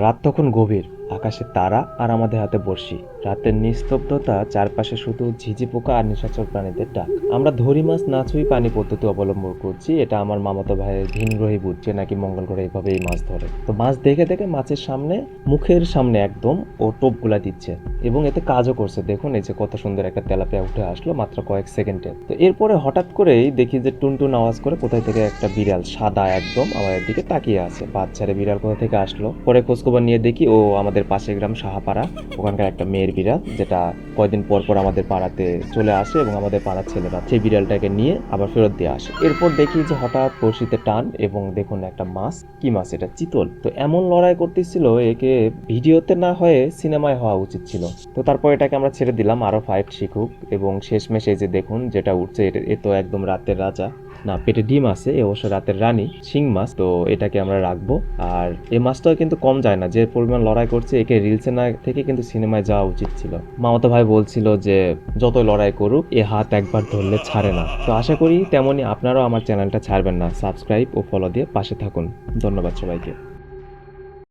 রাত তখন গভীর। আকাশে তারা আর আমাদের হাতে বর্ষি রাতের নিস্তব্ধতা, চারপাশে শুধু ঝিঝি পোকা আর নিশাচর প্রাণীদের ডাক। আমরা ধরি মাছ, না ছুঁই পানি পদ্ধতি অবলম্বন করছি। এটা আমার মামাতো ভাইয়ের ভিনগ্রহী বুঝছে নাকি মঙ্গল গ্রহে এইভাবে এই মাছ ধরে। তো মাছ দেখে দেখে মাছের সামনে, মুখের সামনে একদম ও টোপগুলা দিচ্ছে। এবং এতে কাজও করছে। দেখুন এই যে কত সুন্দর একটা তেলাপিয়া উঠে আসলো মাত্র কয়েক সেকেন্ডে। তো এরপরে হঠাৎ করেই দেখি যে টুনটুন আওয়াজ করে কোথায় থেকে একটা বিড়াল, সাদা একদম আমাদের দিকে তাকিয়ে আছে। বাচ্চারে বিড়াল কোথা থেকে আসলো? পরে খোঁজখবর নিয়ে দেখি ও আমাদের পাশের গ্রাম সাহাপাড়া, ওখানকার একটা মেয়ের বিড়াল, যেটা কয়দিন পর পর আমাদের পাড়াতে চলে আসে এবং আমাদের পাড়ার ছেলেরা সেই বিড়ালটাকে নিয়ে আবার ফেরত দিয়ে আসে। এরপর দেখি যে হঠাৎ বড়শিতে টান এবং দেখুন একটা মাছ। কি মাছ এটা? চিতল। তো এমন লড়াই করতেছিল, একে ভিডিওতে না হয়ে সিনেমায় হওয়া উচিত ছিল। তো তারপর এটাকে আমরা ছেড়ে দিলাম আরও ফাইট শিখুক এবং শেষমেশ যে দেখুন যেটা উঠছে, এ তো একদম রাতের রাজা। না, পেটে ডিম আছে, এ অবশ্য রাতের রানী, শিং মাছ, তো এটাকে আমরা রাখব। আর এই মাছটাও কিন্তু কম যায় না, যে পরিমাণ লড়াই করছে, একে রিলসে না থেকে কিন্তু সিনেমায় যাওয়া উচিত ছিল। মামাতো ভাই বলছিল যে যত লড়াই করুক, এ হাত একবার ধরলে ছাড়ে না। তো আশা করি তেমনই আপনারাও আমার চ্যানেলটা ছাড়বেন না। সাবস্ক্রাইব ও ফলো দিয়ে পাশে থাকুন। ধন্যবাদ সবাইকে।